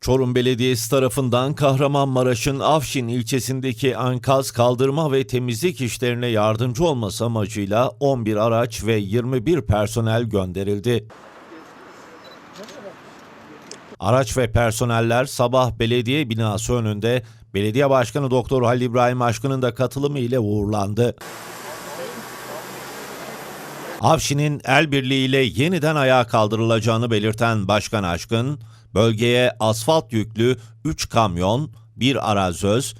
Çorum Belediyesi tarafından Kahramanmaraş'ın Afşin ilçesindeki enkaz kaldırma ve temizlik işlerine yardımcı olması amacıyla 11 araç ve 21 personel gönderildi. Araç ve personeller sabah belediye binası önünde Belediye Başkanı Doktor Halil İbrahim Aşkın'ın da katılımı ile uğurlandı. Avşin'in el birliğiyle yeniden ayağa kaldırılacağını belirten Başkan Aşkın, bölgeye asfalt yüklü 3 kamyon, 1 arazöz,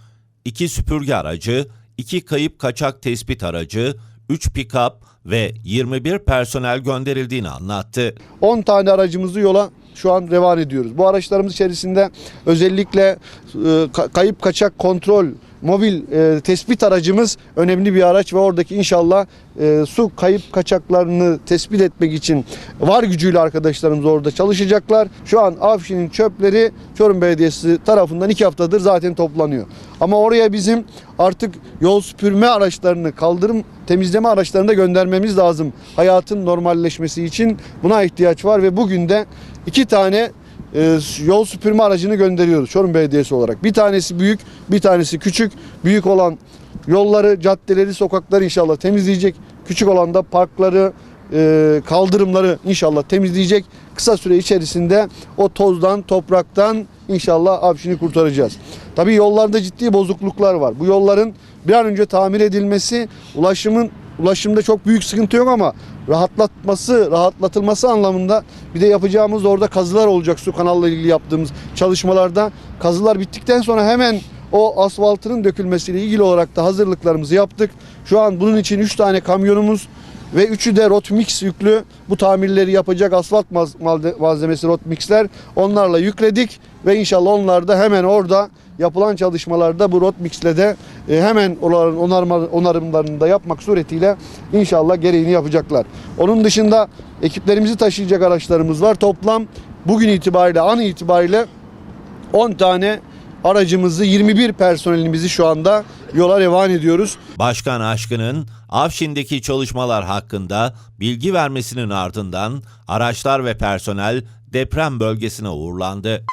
2 süpürge aracı, 2 kayıp kaçak tespit aracı, 3 pick-up ve 21 personel gönderildiğini anlattı. 10 tane aracımızı yola şu an revan ediyoruz. Bu araçlarımız içerisinde özellikle e, ka- kayıp kaçak kontrol mobil e, tespit aracımız önemli bir araç ve oradaki inşallah e, su kayıp kaçaklarını tespit etmek için var gücüyle arkadaşlarımız orada çalışacaklar. Şu an Afşin'in çöpleri Çorum Belediyesi tarafından iki haftadır zaten toplanıyor. Ama oraya bizim artık yol süpürme araçlarını, kaldırım temizleme araçlarını da göndermemiz lazım. Hayatın normalleşmesi için buna ihtiyaç var ve bugün de iki tane e, yol süpürme aracını gönderiyoruz Çorum Belediyesi olarak. Bir tanesi büyük, bir tanesi küçük. Büyük olan yolları, caddeleri, sokakları inşallah temizleyecek. Küçük olan da parkları, e, kaldırımları inşallah temizleyecek. Kısa süre içerisinde o tozdan, topraktan inşallah Afşin'i kurtaracağız. Tabii yollarda ciddi bozukluklar var. Bu yolların bir an önce tamir edilmesi, ulaşımın ulaşımda çok büyük sıkıntı yok ama rahatlatması, rahatlatılması anlamında bir de yapacağımız orada kazılar olacak su kanalla ilgili yaptığımız çalışmalarda. Kazılar bittikten sonra hemen o asfaltının dökülmesiyle ilgili olarak da hazırlıklarımızı yaptık. Şu an bunun için 3 tane kamyonumuz ve üçü de Rotmix yüklü bu tamirleri yapacak asfalt malzemesi Rotmix'ler onlarla yükledik ve inşallah onlar da hemen orada yapılan çalışmalarda bu Rotmix'le de e, hemen onların onarma, onarımlarını da yapmak suretiyle inşallah gereğini yapacaklar. Onun dışında ekiplerimizi taşıyacak araçlarımız var. Toplam bugün itibariyle an itibariyle 10 tane aracımızı 21 personelimizi şu anda yola revan ediyoruz. Başkan Aşkın'ın Afşin'deki çalışmalar hakkında bilgi vermesinin ardından araçlar ve personel deprem bölgesine uğurlandı.